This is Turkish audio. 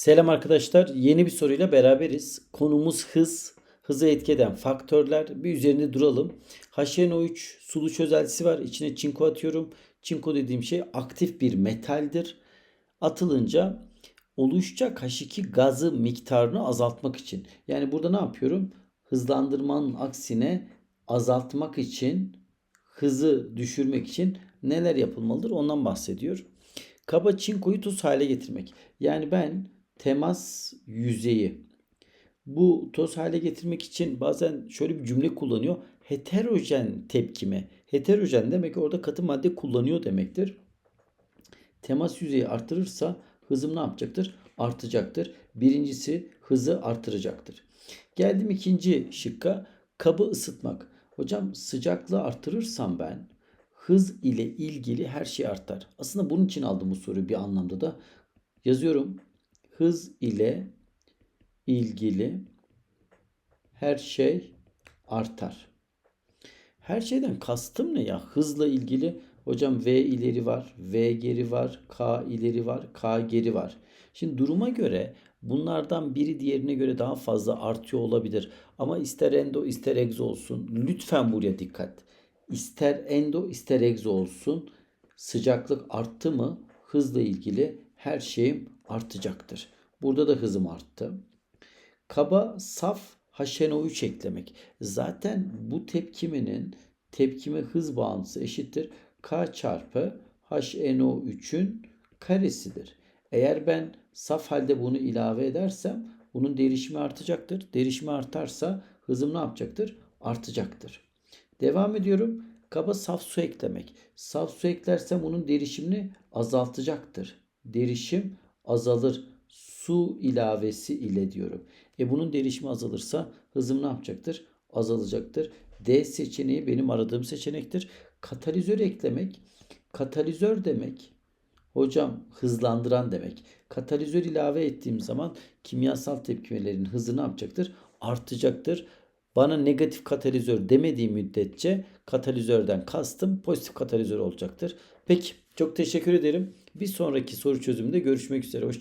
Selam arkadaşlar. Yeni bir soruyla beraberiz. Konumuz hız. Hızı etki eden faktörler. Bir üzerinde duralım. HNO3 sulu çözeltisi var. İçine çinko atıyorum. Çinko dediğim şey aktif bir metaldir. Atılınca oluşacak H2 gazı miktarını azaltmak için. Yani burada ne yapıyorum? Hızlandırmanın aksine azaltmak için, hızı düşürmek için neler yapılmalıdır? Ondan bahsediyor. Kaba çinkoyu tuz hale getirmek. Yani ben temas yüzeyi bu toz hale getirmek için bazen şöyle bir cümle kullanıyor. Heterojen tepkime. Heterojen demek orada katı madde kullanıyor demektir. Temas yüzeyi artırırsa hızım ne yapacaktır? Artacaktır. Birincisi hızı artıracaktır. Geldim ikinci şıkka. Kabı ısıtmak. Hocam sıcaklığı artırırsam ben hız ile ilgili her şey artar. Aslında bunun için aldım bu soruyu bir anlamda da. Yazıyorum. Hız ile ilgili her şey artar. Her şeyden kastım ne ya? Hızla ilgili hocam V ileri var, V geri var, K ileri var, K geri var. Şimdi duruma göre bunlardan biri diğerine göre daha fazla artıyor olabilir. Ama ister endo ister egzo olsun. Lütfen buraya dikkat. İster endo ister egzo olsun. Sıcaklık arttı mı hızla ilgili her şeyim artacaktır. Burada da hızım arttı. Kaba saf HNO3 eklemek. Zaten bu tepkimenin tepkime hız bağıntısı eşittir. K çarpı HNO3'ün karesidir. Eğer ben saf halde bunu ilave edersem bunun derişimi artacaktır. Derişimi artarsa hızım ne yapacaktır? Artacaktır. Devam ediyorum. Kaba saf su eklemek. Saf su eklersem onun derişimini azaltacaktır. Derişim azalır su ilavesi ile diyorum. E bunun derişimi azalırsa hızım ne yapacaktır? Azalacaktır. D seçeneği benim aradığım seçenektir. Katalizör eklemek. Katalizör demek hocam hızlandıran demek. Katalizör ilave ettiğim zaman kimyasal tepkimelerin hızı ne yapacaktır? Artacaktır. Bana negatif katalizör demediği müddetçe katalizörden kastım pozitif katalizör olacaktır. Peki çok teşekkür ederim. Bir sonraki soru çözümünde görüşmek üzere. Hoşçakalın.